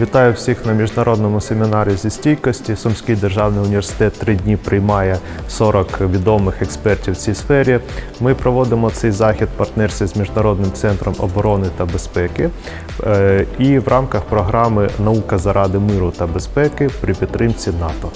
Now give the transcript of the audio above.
Вітаю всіх на міжнародному семінарі зі стійкості. Сумський державний університет три дні приймає 40 відомих експертів в цій сфері. Ми проводимо цей захід в партнерстві з Міжнародним центром оборони та безпеки е, і в рамках програми Наука заради миру та безпеки при підтримці НАТО.